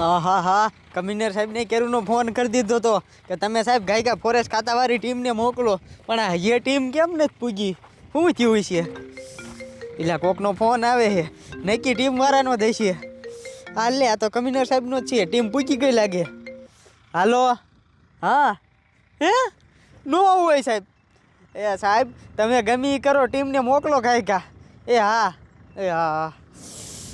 હા હા કમિશનર સાહેબને કેરુનો ફોન કરી દીધો તો કે તમે સાહેબ ગાયકા ફોરેસ્ટ ખાતાવાળી ટીમને મોકલો. પણ આ એ ટીમ કેમ નથી પૂગી? શું થયું છે એટલે કોકનો ફોન આવે છે. નક્કી ટીમ વાળાનો દેશે હા લે આ તો કમિશનર સાહેબનો જ છે. ટીમ પૂગી ગઈ લાગે. હાલો. હા. હે? નો હોય સાહેબ. એ સાહેબ, તમે ગમી કરો, ટીમને મોકલો ગાયકા. એ હા. એ હા.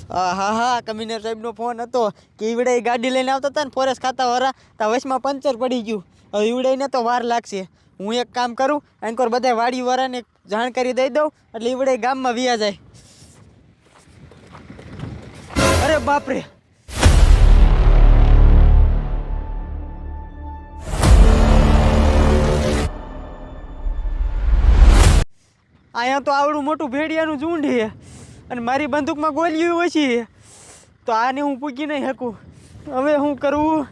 હા હા, કમિશનર સાહેબનો ફોન હતો કે ઈવડાઈ ગાડી લઈને આવતા હતા ને ફોરેસ્ટ ખાતા વાળા, તો વચમાં પંચર પડી ગયું. હવે ઈવડાઈને તો વાર લાગશે. હું એક કામ કરું, એન્કોર બધા વાડી વાળાને જાણકારી દઈ દઉં, એટલે ઈવડાઈ ગામમાં વ્યા જાય. અરે બાપરે! અહીંયા તો આવડું મોટું ભેડિયાનું ઝુંડ છે. અને મારી બંદૂકમાં ગોલીઓ ઓછી તો આને હું પૂકી નહીં શકું. હવે હું કરવું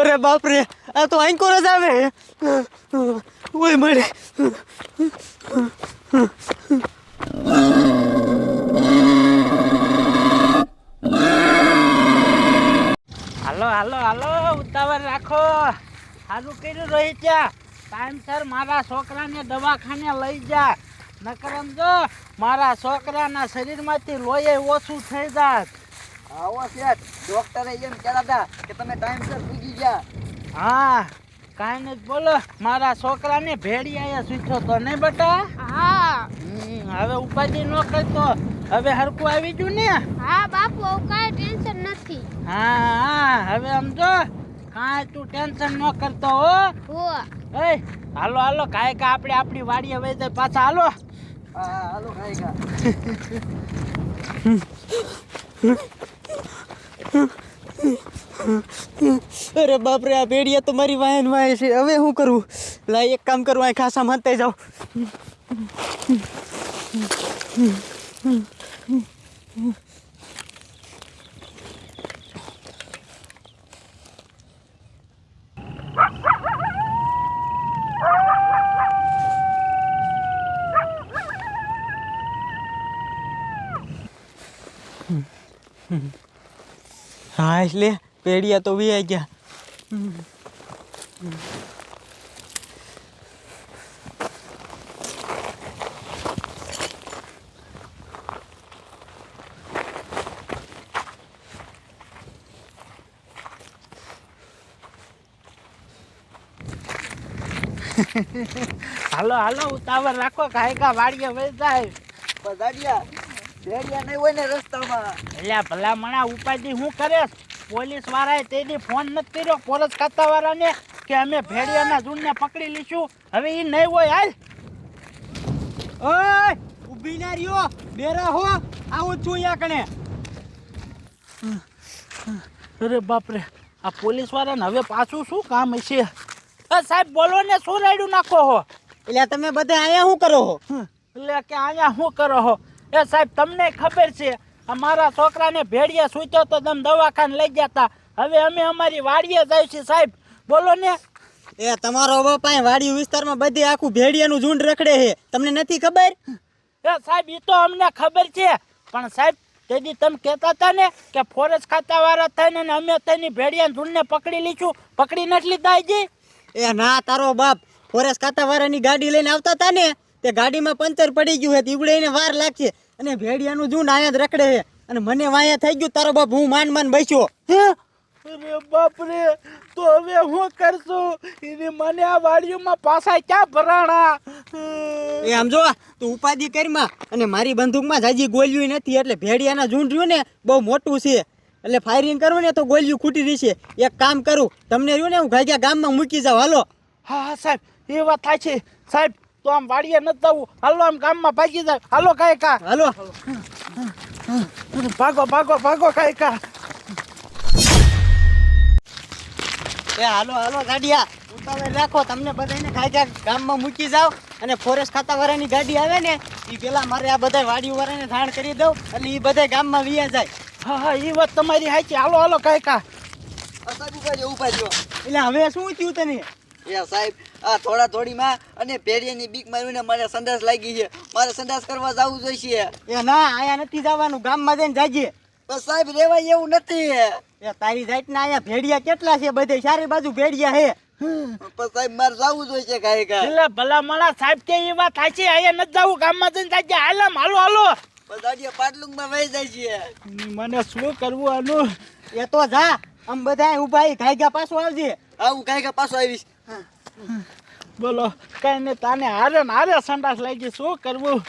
અરે બાપરે, આ તો આંકોર જ આવે. ઓય મળે હાલો હાલો હાલો ઉતાવળ રાખો. સારું કર્યું રહી જા. ટાઈમસર મારા છોકરાને દવાખાને લઈ જા. નકરમ જો મારા છોકરાના શરીરમાંથી લોહી ઓછું થઈ જાત. આવો શેઠ ડોક્ટરે એમ કહેતા હતા કે તમે ટાઈમસર પૂગી ગયા. હા. કાંઈ નથી બોલો. મારા છોકરાને ભેડિયા સૂચો તો નહીં બટા? હા. હમ, હવે ઉપાધિ ન કરતો. હવે હરકું આવી ગયું ને? હા બાપુ કાંઈ ટેન્શન નથી. હા હા હવે સમજો. કાંઈ તું ટેન્શન ન કરતો હો. હો એ હાલો હાલો કાંઈ કા આપણે આપણી વાડીએ વહી જાય. પાછા હાલો. હાલો ખાઈ ગયા અરે બાપરે, આ ભેડિયા તો મારી વાયન વાય છે. હવે શું કરું? લાય, એક કામ કરું આ ખાસા માનતા જાઉં. હા, એટલે પેડિયા તો વી ગયા. હાલો હાલો ઉતાવળ રાખો કાયકા કા વાડીએ વહી જાય. પણ દાડિયા ભેડિયા નહીં હોય ને રસ્તામાં. એટલે ભલા મણા ઉપાધિ હું કરે? પોલીસ વાળાએ તેની ફોન નથી કર્યો. પોલીસ ખાતા વાળાને કે અમે ભેડિયાના ઝૂંડને પકડી લઈશું હવે એ નહીં હોય હાલ. ઓય ઊભી ના રહ્યો. બેરા હો. આવું છું અહીંયા કણે. અરે બાપરે આ પોલીસ વાળાને હવે પાછું શું કામ હશે? સાહેબ બોલો ને શું રાયડું નાખો હો? એટલે તમે બધા અહીંયા શું કરો હો? એટલે કે અહીંયા શું કરો હો? એ સાહેબ તમને ખબર છે આ મારા છોકરાને ભેડિયા સૂચ્યો તો તમે દવાખાને લઈ જતા હવે અમે અમારી વાડીએ જાય છે સાહેબ. બોલો ને. એ તમારો બાપા વાડી વિસ્તારમાં બધી આખું ભેડિયાનું ઝુંડ રખડે છે. તમને નથી ખબર? એ સાહેબ એ તો અમને ખબર છે. પણ સાહેબ તેથી તમે કહેતા હતા ને કે ફોરેસ્ટ ખાતાવાળા થઈને ને અમે તેની ભેડિયા ઝૂંડને પકડી લીધું. પકડી નથી લીધા હજી? એ ના તારો બાપ. ફોરેસ્ટ ખાતાવાળાની ગાડી લઈને આવતા હતા ને. તે ગાડીમાં પંચર પડી ગયું હતું ઈવડે એને વાર લાગશે. અને ભેડિયાનું જૂન અહીંયા જ રખડે છે. અને મને વાયા થઈ ગયું તારો બાપ હું માન માન બેસ્યો. હે? અરે બાપરે તો હવે હું કરશું? એને મને આ વાડીઓમાં પાછા ક્યાં ભરાણા? એ આમ જો તું ઉપાધિ કરીમાં અને મારી બંદૂકમાં જાજી ગોલ્યું નથી એટલે ભેડિયાના ઝૂંડ રહ્યું ને બહુ મોટું છે. એટલે ફાયરિંગ કરું ને તો ગોલ્યું ખૂટી રહી છે એક કામ કરું તમને રહ્યું ને હું ગાગ્યા ગામમાં મૂકી જાઉં. હાલો. હા હા સાહેબ એ વાત થાય છે. સાહેબ તો આમ વાડીએ ન થવું હાલો આમ ગામમાં ભાગી જાય. હાલો કાંઈ કા. હાલો. ભાગો ભાગો ભાગો કાંઈ કા. એ હાલો હાલો ગાડિયા. ઉતાવળ રાખો. તમને બધાને ગાગ્યા ગામમાં મૂકી જાઓ. અને ફોરેસ્ટ ખાતાવાળાની ગાડી આવે ને એ પેલા મારે આ બધા વાડીવાળાને ધાણ કરી દઉં એટલે એ બધા ગામમાં વિયા જાય. હા હા એ વાત તમારી હાચી હાલો હાલો કાય સાહેબ ઊભા રહ્યો ઊભા રહ્યો. એટલે હવે શું થયું તને? એ સાહેબ આ થોડા થોડીમાં અને ભેડિયાની બીક મારીને મારે સંદાસ લાગી છે. મારે સંદાસ કરવા જવું જોઈશે. એ ના આયા નથી જવાનું ગામમાં જઈને જાજે. બસ સાહેબ રેવાય એવું નથી. એ તારી જાતના આયા ભેડિયા કેટલા છે? બધે ચારે બાજુ ભેડિયા હે પણ સાહેબ મારે જવું જોઈશે કાંઈ કાંઈ. એટલે ભલા મળા સાહેબ કે એ વાત થાય છે આયા નથી જવું ગામમાં જઈને જાય હાલો હાલો હાલો. દાડિયા પાટલુંગમાં વહી જાય છે. મને શું કરવું આનું એ તો જા. આમ બધા ઊભા ગયા પાછો આવજે. આવું હું ગયા પાછો આવીશ. બોલો કઈ ને તાને હારે ને હારે સંડાસ લાગી શું કરવું?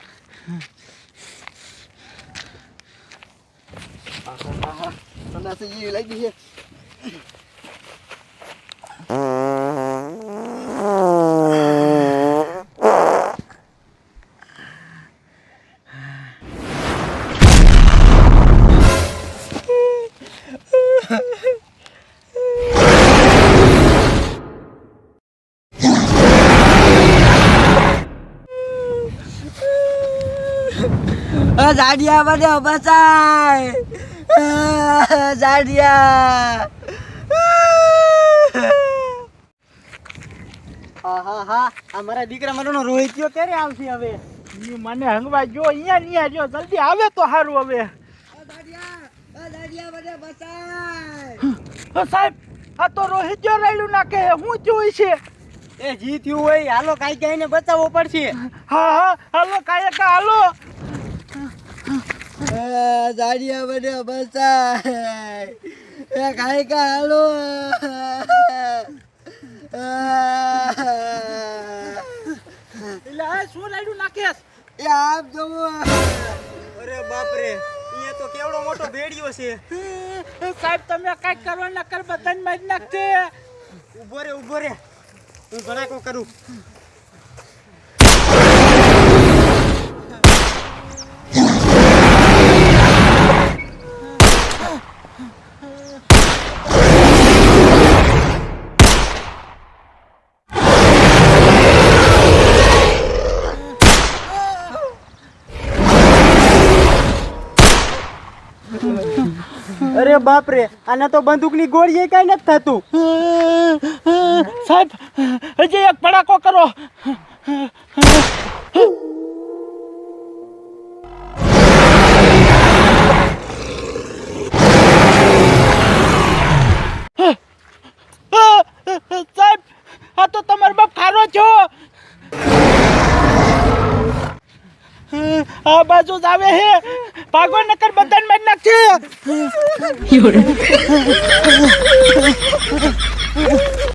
સંડાસ લાગી છે. જાડિયા મને બચાય જાડિયા. હા હા હા મારા દીકરા મારો રોહિત કયો ક્યારે આવશે હવે? મને હંગવા જો અહીંયા અહીંયા જો જલ્દી આવે તો સારું હવે. સાહેબ આ તો રોહિત જો રાયડું નાખે હું જોઈ છે? એ જી થયું હોય હાલો કાંઈ કાંઈને બચાવવો પડશે. હા હા હાલો કાયકા હાલો. જાડિયા બને બસાય. એ કાંઈ કા હાલો. એટલે આ શું રાયડું નાખેસ એ આપ જોવો અરે બાપ રે અહીંયા તો કેવડો મોટો ભેડિયો છે. સાહેબ તમે કાઈ કરવા નકર કર બધાને મારી નાખશે ઊભો રે ઊભો રે. હું ઘણા કો કરું. અરે બાપ રે આને તો બંદૂકની ગોળીએ કઈ નથી થતું. સાહેબ, હજી એક પડાકો કરો. સાહેબ, આ તો તમારો બાપ ખારો છો. આ બાજુ જ આવે હે. ભાગો નકર બધાને નાખશે